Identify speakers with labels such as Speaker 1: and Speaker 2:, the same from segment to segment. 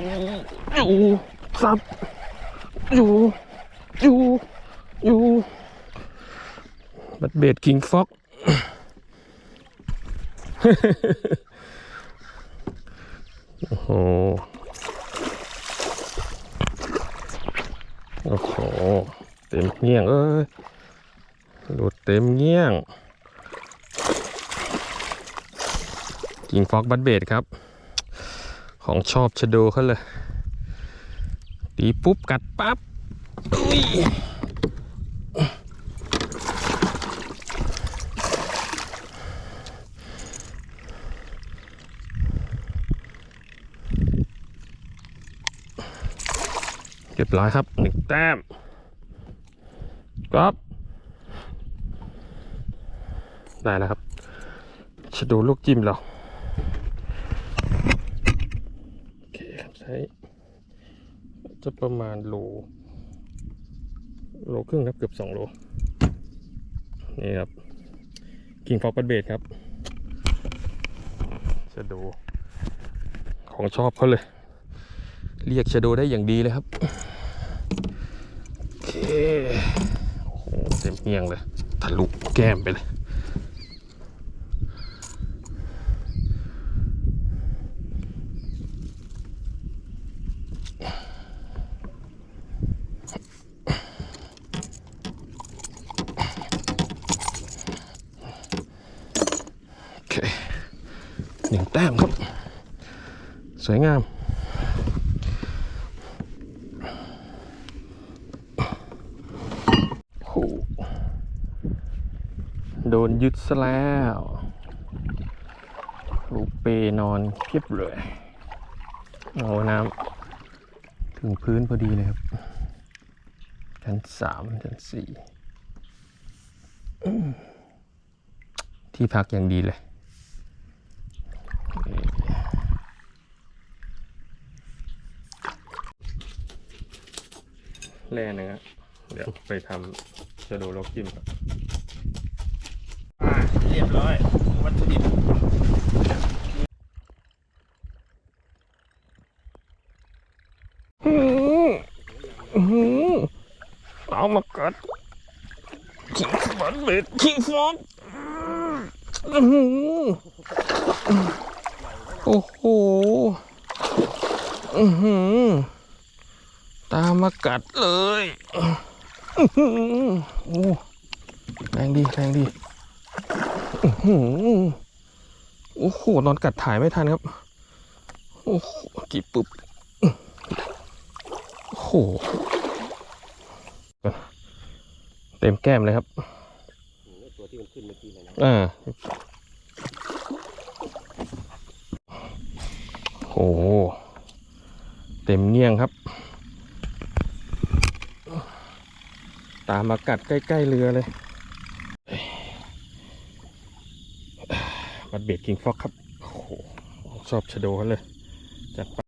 Speaker 1: อยู่ซับอยู่อยู่อยู่บัดเบดคิงฟ็อกโอ้โหโอ้โห เต็มเงี้ยงเอ้ยหลุดเต็มเงี้ยงกิงฟอกบัดเบดครับ ของชอบชะโดเขาเลย ตีปุ๊บกัดปั๊บอุ้ยเรียบร้อยครับหนึ่งแต้มก๊อฟได้แล้วครับชะโดลูกจิ้มเรา โอเคครับ ใช้จะประมาณโลโลครึ่งครับเกือบสองโลนี่ครับกิ่งฟอกปัดเบดครับชะโดของชอบเขาเลย เรียกชะโดได้อย่างดีเลยครับโอเคโอ้โหเต็มเงียงเลยทะลุแก้มไปเลย หนึ่งแต้มครับ สวยงามโอ้โหโดนยึดซะแล้วลูเปนอนเพียบเลยเอาน้ำถึงพื้นพอดีเลยครับชั้นสามชั้นสี่ที่พักอย่างดีเลย แร่เนื้อเดี๋ยวไปทำชะโดโลกจิ้มครับ
Speaker 2: อ่าเรียบร้อย วัตถุดิบ
Speaker 1: เอามากัดขิงฟันเบ็ดขิงฟองอื้อหือโอ้โห อื้อหือ ตามมากัดเลยอื้อหือโอ้แรงดีแรงดีอื้อหือโอ้โหนอนกัดถ่ายไม่ทันครับ โอ้โหกี่ปุบโอ้โหเต็มแก้มเลยครับ
Speaker 2: ตัวที่มันขึ้นเมื่อกี้เลยนะ
Speaker 1: อ่าโอ้โหเต็มเงี้ยงครับ ตามมากัดใกล้ ๆ เรือเลยบัดเบดกิงฟอกครับ โอ้โห ชอบชะโดเขาเลย จัดไป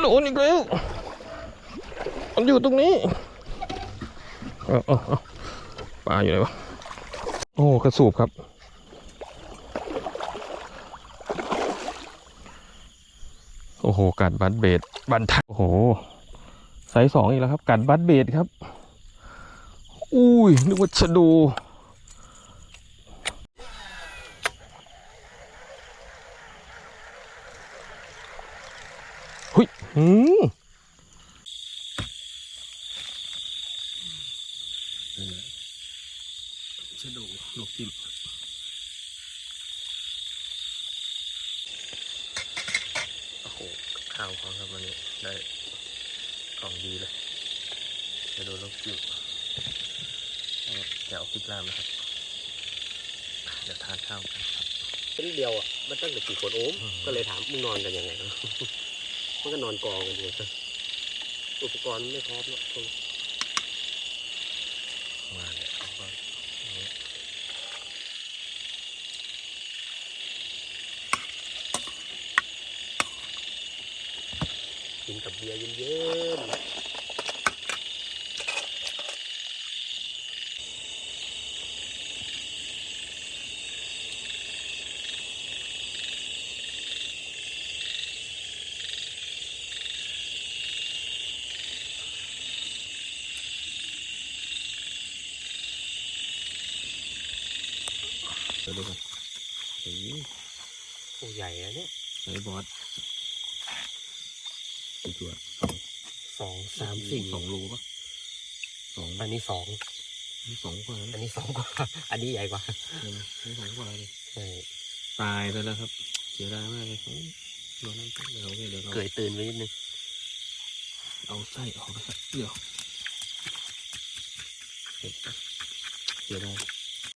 Speaker 1: โดนอีกแล้วมันอยู่ตรงนี้เออเออเออปลาอยู่ไหนวะ โอ้ กระสูบครับ อ้โห กัดบัตเบดบันทัดโอ้โหไซส์สองอีกแล้วครับ กัดบัตเบดครับ อุ้ยนึกว่าชะดูหุยหืมชะดูลูกจิ้มโอ้โหกับ ข้าวของครับวันนี้ได้ของดีเลยจะโดูลูกจิ้มแล้วแกวพริกลามนะครับ เดี๋ยวทานข้าวกันครับ
Speaker 2: เป็นเดียวอะมันตั้งแต่กี่คนโอ้มก็เลยถามมึงนอนกันยังไงมันก็นอนกองกันอยู่อุปกรณ์ไม่พร้อมหรอก
Speaker 1: มาเลยเอาก่อนอันนี้
Speaker 2: กินกับเบียร์เย็นๆเดี๋ยวดูกันโอ้โหโอ้ใหญ่อะเนี่ย
Speaker 1: ไอ้บอส กี่ตัว
Speaker 2: สองสามสี่
Speaker 1: สองโลปะสอง
Speaker 2: อันนี้สอง
Speaker 1: สองกว่า
Speaker 2: อั
Speaker 1: นะ
Speaker 2: นนี้สองกว่า อันนี้ใหญ่กว่า
Speaker 1: นี่สองกว่าเลย
Speaker 2: ใช่
Speaker 1: ตายไปแล้วครับ เสียดายมากเลยโอ้ยเดี๋ยวนั้นเดี๋ยวเดี๋ยวเรา
Speaker 2: เกยตื่นไปนิดนึง
Speaker 1: เอาไส้ออกนะครับเดี๋ยวเสียดาย